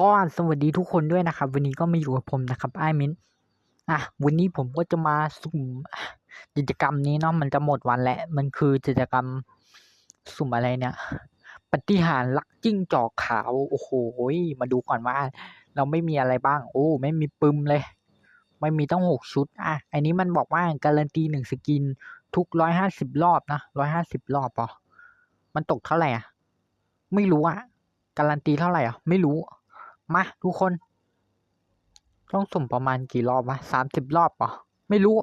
ก็สวัสดีทุกคนด้วยนะครับ วันนี้ก็มาอยู่กับผมนะครับไอ้มิ้นอะวันนี้ผมก็จะมาสุ่มกิจกรรมนี้เนาะมันจะหมดวันแล้วมันคือกิจกรรมสุ่มอะไรเนี่ย ปฏิหารลักจิ้งจอกขาวโอ้โหมาดูก่อนว่า เราไม่มีอะไรบ้าง โอ้ไม่มีปึมเลย ไม่มีต้องหกชุด อะ อันนี้มันบอกว่าการันตีหนึ่งสกิน ทุกร้อยห้าสิบรอบนะร้อยห้าสิบรอบปอมันตกเท่าไหร่อะ ไม่รู้อะการันตีเท่าไหร่อะ ไม่รู้ มาทุกคน ต้องสุ่มประมาณกี่รอบวะสามสิบรอบปะไม่รู้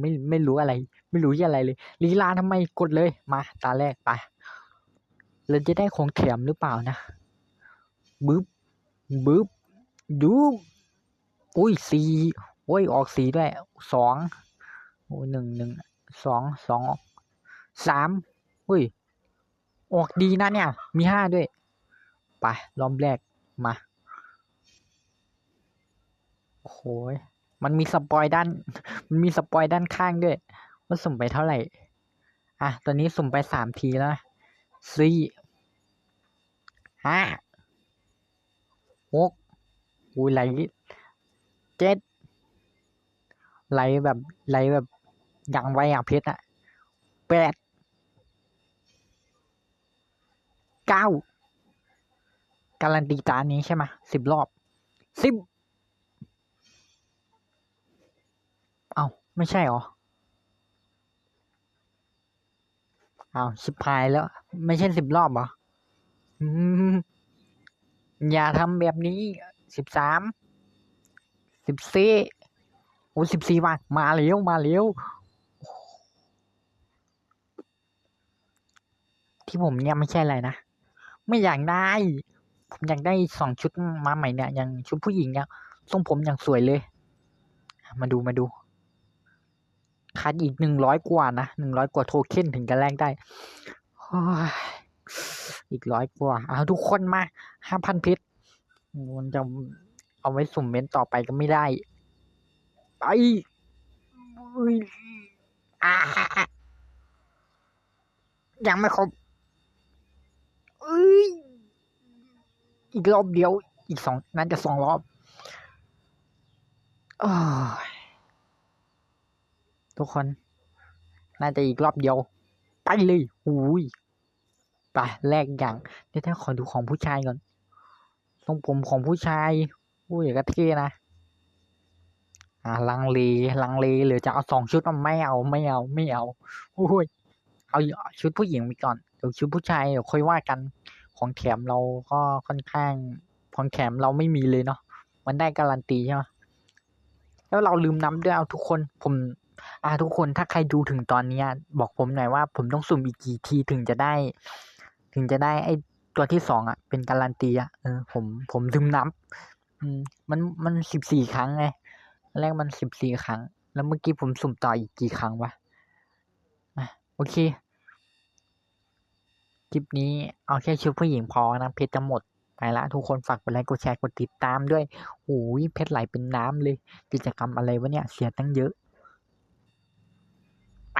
ไม่ไม่รู้อะไร ไม่รู้ยี่อะไรเลยลีลาทำไมกดเลยมา ตาแรกไปเราจะได้ของแถมหรือเปล่านะบึ๊บบึ๊บดูอุ้ยสี่โอ้ยออกสีด้วยสองโอ้ยหนึ่งหนึ่งสองสองสามอุ้ยออกดีนะเนี่ย มีห้าด้วย ไป รอบแรกมา ยมันมีสปอยด้าน มันมีสปอยด้านข้างด้วย ว่าสุ่มไปเท่าไหร่ อะ ตอนนี้สุ่มไปสามทีแล้วสี่ห้าหกอุ้ยไหลเจ็ดไหลแบบไหลแบบอย่างไวอะเพชรอะแปดเก้าการันตีจานนี้ใช่ไหมสิบรอบสิบ เอ้าไม่ใช่หรออ้าวชิบหายแล้ว ไม่ใช่สิบรอบหรออืมอย่าทำแบบนี้สิบสามสิบสี่โอ้สิบสี่มามาเร็วมาเร็วที่ผมเนี่ยไม่ใช่อะไรนะ ไม่อยากได้ ผมอยากได้สองชุดมาใหม่เนี่ย อย่างชุดผู้หญิงเนี่ยทรงผมอย่างสวยเลย มาดูมาดู คัดอีกหนึ่งร้อยกว่านะหนึ่งร้อยกว่าโทเค็นถึงจะแลกได้อีกร้อยกว่าเอาทุกคนมาห้าพันเพชรมันจะเอาไว้สุ่มเม้นต่อไปก็ไม่ได้ ไปอ่ายังไม่ครบอ,อีกรอบเดียว อีกสองน่าจะสองรอบอ้ย ทุกคน น่าจะอีกรอบเดียว ไปเลยหูยไปแลกอย่างเดี๋ยวถ้าขอดูของผู้ชายก่อนทรงผมของผู้ชายอุ้ยก็เท่นะ อ่าลังเลลังเลหรือจะเอาสองชุดอะไม่เอาไม่เอาไม่เอาอุ้ยเอาชุดผู้หญิงไปก่อนเดี๋ยวชุดผู้ชายเดี๋ยวค่อยว่ากัน ของแถมเราก็ค่อนข้างของแถมเราไม่มีเลยเนาะมันได้การันตีใช่ไหมแล้วเราลืมน้ำด้วยเอาทุกคนผม อ่าทุกคนถ้าใครดูถึงตอนนี้บอกผมหน่อยว่าผมต้องสุ่มอีกกี่ทีถึงจะได้ ถึงจะได้ไอ้ตัวที่สองอะ เป็นการันตีอะเออผมผมลืมนับอืมมันมันสิบสี่ครั้งไงแรกมันสิบสี่ครั้ง แล้วเมื่อกี้ผมสุ่มต่ออีกกี่ครั้งวะอะโอเคคลิปนี้เอาแค่ชุดผู้หญิงพอนะเพชรจะหมดไปละทุกคนฝากกดไลค์กดแชร์กดติดตามด้วยโอ้ยเพชรไหลเป็นน้ำเลย กิจกรรมอะไรวะเนี่ยเสียตั้งเยอะ ไป